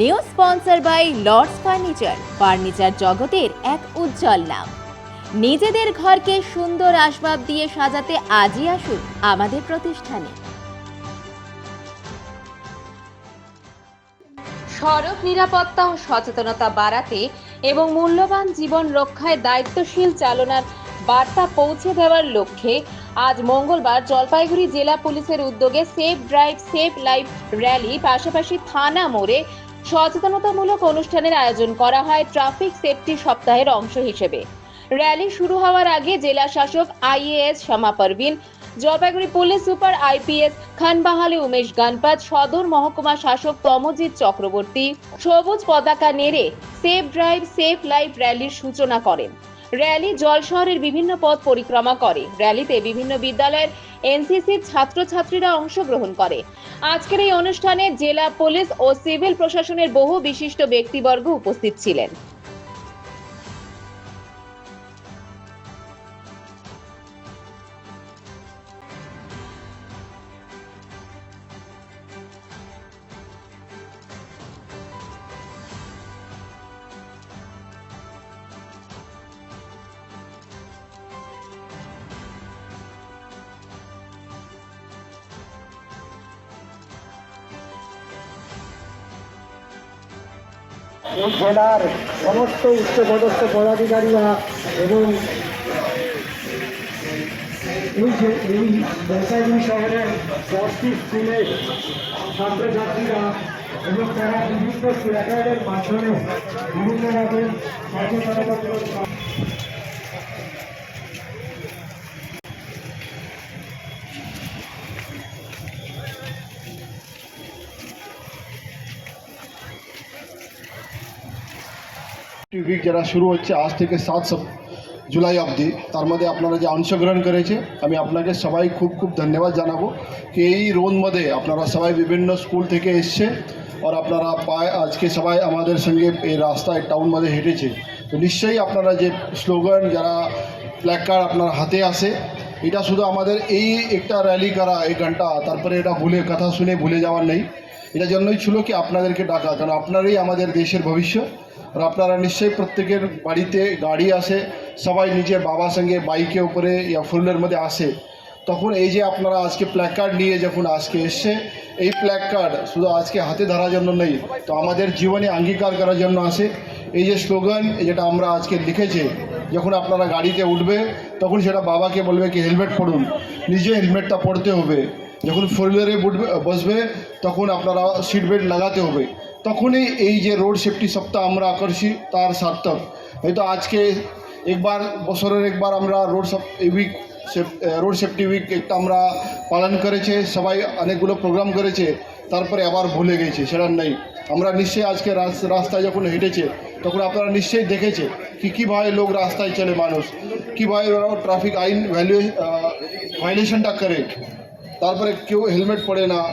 New sponsor by Lords furniture. Furniture জগতের এক উজ্জ্বল নাম। নিজেদের ঘরকে সুন্দর আসবাব দিয়ে সাজাতে আজই আসুন আমাদের প্রতিষ্ঠানে। সড়ক নিরাপত্তা ও সচেতনতা বাড়াতে এবং মূল্যবান জীবন রক্ষায় দায়িত্বশীল চালনার বার্তা পৌঁছে দেওয়ার লক্ষ্যে আজ মঙ্গলবার জলপাইগুড়ি জেলা পুলিশের উদ্যোগে safe drive, safe life rally পাশাপাশি থানা মোড়ে সচেতনতামূলক অনুষ্ঠানের আয়োজন করা হয় ট্রাফিক সেফটি সপ্তাহের অংশ হিসেবে। র্যালি শুরু হওয়ার আগে জেলা শাসক IAS Shyama Parveen, Jalpaiguri police super IPS Khanbahale Umesh Ganpat, সদর মহকুমা শাসক তমজিৎ চক্রবর্তী সবুজ পতাকা নেড়ে সেফ ড্রাইভ, সেফ লাইফ র্যালির সূচনা করেন। র্যালি জল শহরের বিভিন্ন পথ পরিক্রমা করে। র্যালিতে বিভিন্ন বিদ্যালয়ের এনসিসির ছাত্রছাত্রীরা অংশগ্রহণ করে। আজকের এই অনুষ্ঠানে জেলা পুলিশ ও সিভিল প্রশাসনের বহু বিশিষ্ট ব্যক্তিবর্গ উপস্থিত ছিলেন। এই জেলার সমস্ত উচ্চপদস্থ পদাধিকারীরা এবং এই যে এই জলপাইগুড়ি শহরের দশটি স্কুলের ছাত্রছাত্রীরা এবং তারা বিভিন্ন প্ল্যাকার্ডের মাধ্যমে বিভিন্ন রকম কাজ উইক যারা শুরু হচ্ছে, আজ থেকে সাত জুলাই অবধি, তার মধ্যে আপনারা যে অংশগ্রহণ করেছে, আমি আপনাকে সবাই খুব খুব ধন্যবাদ জানাব কি এই রোদ মধ্যে আপনারা সবাই বিভিন্ন স্কুল থেকে এসছে আর আপনারা পায়, আজকে সবাই আমাদের সঙ্গে এই রাস্তায় টাউন মধ্যে হেঁটেছে। তো নিশ্চয়ই আপনারা যে স্লোগান যারা প্ল্যাকার্ড আপনার হাতে আসে, এটা শুধু আমাদের এই একটা র্যালি করা এই ঘণ্টা, তারপরে এটা ভুলে, কথা শুনে ভুলে যাওয়ার নেই। এটা জন্যই ছিল কি আপনাদেরকে ডাকা, কারণ আপনারাই আমাদের দেশের ভবিষ্যৎ। আর আপনারা নিশ্চয়ই প্রত্যেকের বাড়িতে গাড়ি আসে, সবাই নিজের বাবার সঙ্গে বাইকে উপরে ইয়া ফুলের মধ্যে আসে। তখন এই যে আপনারা আজকে প্ল্যাকার্ড নিয়ে যখন আজকে এসছে, এই প্ল্যাকার্ড শুধু আজকে হাতে ধরার জন্য নেই, তো আমাদের জীবনে অঙ্গীকার করার জন্য আসে। এই যে স্লোগান যেটা আমরা আজকে লিখেছি, যখন আপনারা গাড়িতে উঠবে, তখন সেটা বাবাকে বলবে কি হেলমেট পরুন। নিজে হেলমেটটা পরতে হবে। যখন ফোর হুইলারে উঠবে, বসবে, তখন আপনারা সিট বেল্ট লাগাতে হবে। তখনই এই যে রোড সেফটি সপ্তাহ আমরা আকর্ষি তার সার্থক। হয়তো আজকে একবার, বছরের একবার আমরা রোড সপ উইক রোড সেফটি উইক একটা আমরা পালন করেছে, সবাই অনেকগুলো প্রোগ্রাম করেছে, তারপরে আবার ভুলে গেছে, সেটা নেই। আমরা নিশ্চয়ই আজকে রাস- রাস্তায় যখন হেঁটেছে, তখন আপনারা নিশ্চয়ই দেখেছে কি কীভাবে লোক রাস্তায় চলে মানুষ কীভাবে ওরা ট্রাফিক আইন ভ্যালু ভাইলেশনটা করে। তারপরে কেউ হেলমেট পরে না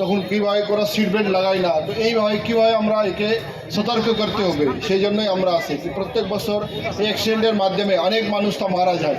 তখন কীভাবে করা সিট বেল্ট লাগায় না? তো এইভাবে কীভাবে আমরা একে সতর্ক করতে হবে? সেই জন্যই আমরা আসি। প্রত্যেক বছর এই অ্যাক্সিডেন্টের মাধ্যমে অনেক মানুষ তো মারা যায়।